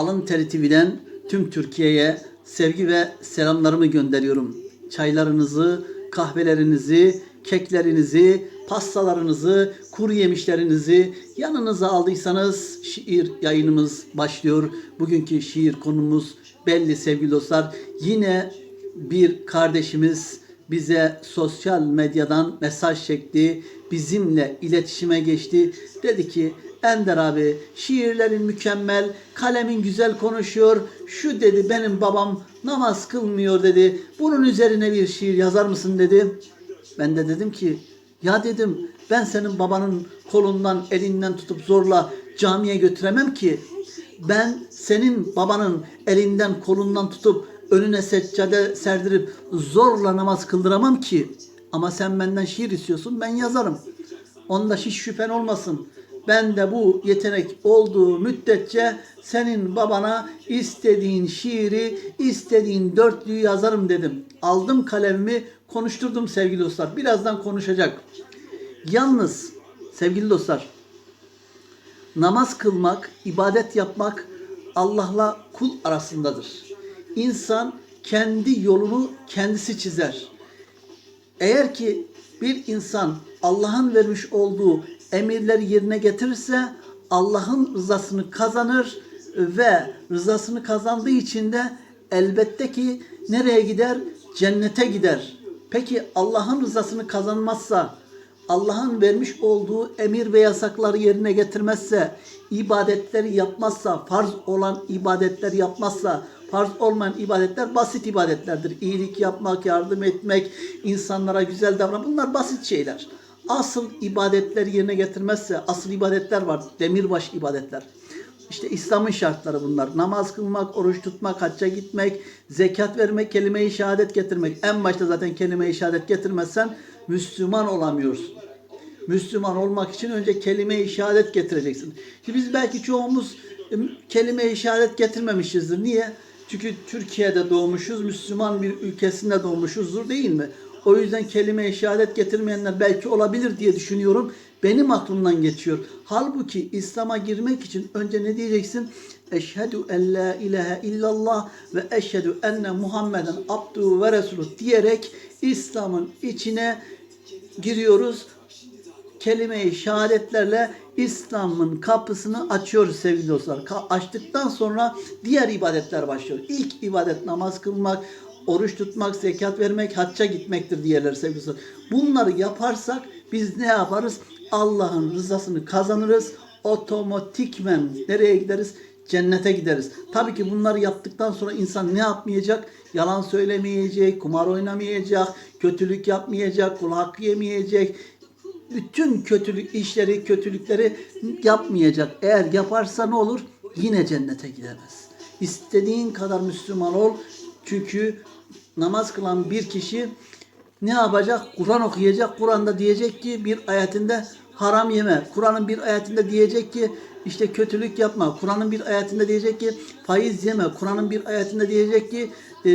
Alın Teri TV'den tüm Türkiye'ye sevgi ve selamlarımı gönderiyorum. Çaylarınızı, kahvelerinizi, keklerinizi, pastalarınızı, kuru yemişlerinizi yanınıza aldıysanız şiir yayınımız başlıyor. Bugünkü şiir konumuz belli sevgili dostlar. Yine bir kardeşimiz bize sosyal medyadan mesaj çekti. Bizimle iletişime geçti. Dedi ki Ender abi şiirlerin mükemmel, kalemin güzel konuşuyor. Şu dedi benim babam namaz kılmıyor dedi. Bunun üzerine bir şiir yazar mısın dedi. Ben de dedim ki ya dedim ben senin babanın kolundan elinden tutup zorla camiye götüremem ki. Ben senin babanın elinden kolundan tutup önüne seccade serdirip zorla namaz kıldıramam ki. Ama sen benden şiir istiyorsun ben yazarım. Onda hiç şüphen olmasın. Ben de bu yetenek olduğu müddetçe senin babana istediğin şiiri, istediğin dörtlüğü yazarım dedim. Aldım kalemimi, konuşturdum sevgili dostlar. Birazdan konuşacak. Yalnız sevgili dostlar, namaz kılmak, ibadet yapmak Allah'la kul arasındadır. İnsan kendi yolunu kendisi çizer. Eğer ki bir insan Allah'ın vermiş olduğu emirleri yerine getirirse Allah'ın rızasını kazanır ve rızasını kazandığı için de elbette ki nereye gider? Cennete gider. Peki Allah'ın rızasını kazanmazsa, Allah'ın vermiş olduğu emir ve yasakları yerine getirmezse, ibadetleri yapmazsa, farz olan ibadetleri yapmazsa, farz olmayan ibadetler basit ibadetlerdir. İyilik yapmak, yardım etmek, insanlara güzel davranmak bunlar basit şeyler. Asıl ibadetleri yerine getirmezse, asıl ibadetler var. Demirbaş ibadetler. İşte İslam'ın şartları bunlar. Namaz kılmak, oruç tutmak, hacca gitmek, zekat vermek, kelime-i şehadet getirmek. En başta zaten kelime-i şehadet getirmezsen Müslüman olamıyorsun. Müslüman olmak için önce kelime-i şehadet getireceksin. Şimdi biz belki çoğumuz e, kelime-i şehadet getirmemişizdir. Niye? Çünkü Türkiye'de doğmuşuz, Müslüman bir ülkesinde doğmuşuzdur değil mi? O yüzden kelime-i şehadet getirmeyenler belki olabilir diye düşünüyorum. Benim aklımdan geçiyor. Halbuki İslam'a girmek için önce ne diyeceksin? Eşhedü en la ilahe illallah ve eşhedü enne Muhammeden abduhu ve resuluh diyerek İslam'ın içine giriyoruz. Kelime-i şehadetlerle İslam'ın kapısını açıyoruz sevgili dostlar. Ka- açtıktan sonra diğer ibadetler başlıyor. İlk ibadet namaz kılmak, oruç tutmak, zekat vermek, hacca gitmektir diğerleri sevgili dostlar. Bunları yaparsak biz ne yaparız? Allah'ın rızasını kazanırız. Otomatikmen nereye gideriz? Cennete gideriz. Tabii ki bunları yaptıktan sonra insan ne yapmayacak? Yalan söylemeyecek, kumar oynamayacak, kötülük yapmayacak, kul hakkı yemeyecek, bütün kötülük işleri, kötülükleri yapmayacak. Eğer yaparsa ne olur? Yine cennete gidemez. İstediğin kadar Müslüman ol. Çünkü namaz kılan bir kişi ne yapacak? Kur'an okuyacak. Kur'an'da diyecek ki bir ayetinde haram yeme. Kur'an'ın bir ayetinde diyecek ki işte kötülük yapma. Kur'an'ın bir ayetinde diyecek ki faiz yeme. Kur'an'ın bir ayetinde diyecek ki e,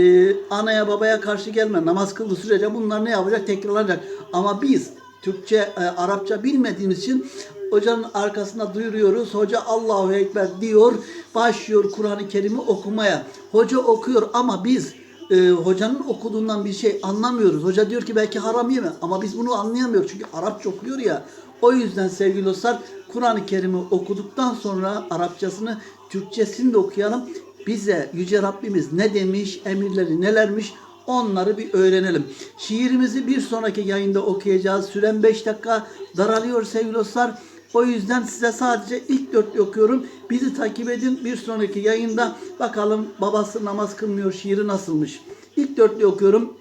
anaya babaya karşı gelme. Namaz kıldığı sürece bunlar ne yapacak? Tekrarlanacak. Ama biz Türkçe, e, Arapça bilmediğimiz için hocanın arkasında duyuruyoruz. Hoca Allahu Ekber diyor. Başlıyor Kur'an-ı Kerim'i okumaya. Hoca okuyor ama biz e, hocanın okuduğundan bir şey anlamıyoruz. Hoca diyor ki belki haram yeme ama biz bunu anlayamıyoruz. Çünkü Arapça okuyor ya. O yüzden sevgili dostlar Kur'an-ı Kerim'i okuduktan sonra Arapçasını, Türkçesini de okuyalım. Bize Yüce Rabbimiz ne demiş, emirleri nelermiş Onları bir öğrenelim. Şiirimizi bir sonraki yayında okuyacağız. Süren 5 dakika daralıyor sevgili dostlar. O yüzden size sadece ilk dörtlü okuyorum. Bizi takip edin. Bir sonraki yayında bakalım babası namaz kılmıyor şiiri nasılmış. İlk dörtlü okuyorum.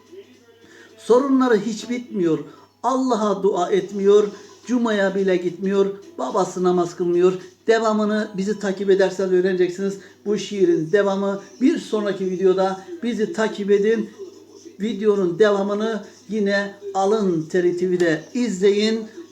Sorunları hiç bitmiyor. Allah'a dua etmiyor. Cuma'ya bile gitmiyor. Babası namaz kılmıyor. Devamını bizi takip ederseniz öğreneceksiniz. Bu şiirin devamı bir sonraki videoda bizi takip edin. Videonun devamını yine Alın Teri TV'de izleyin.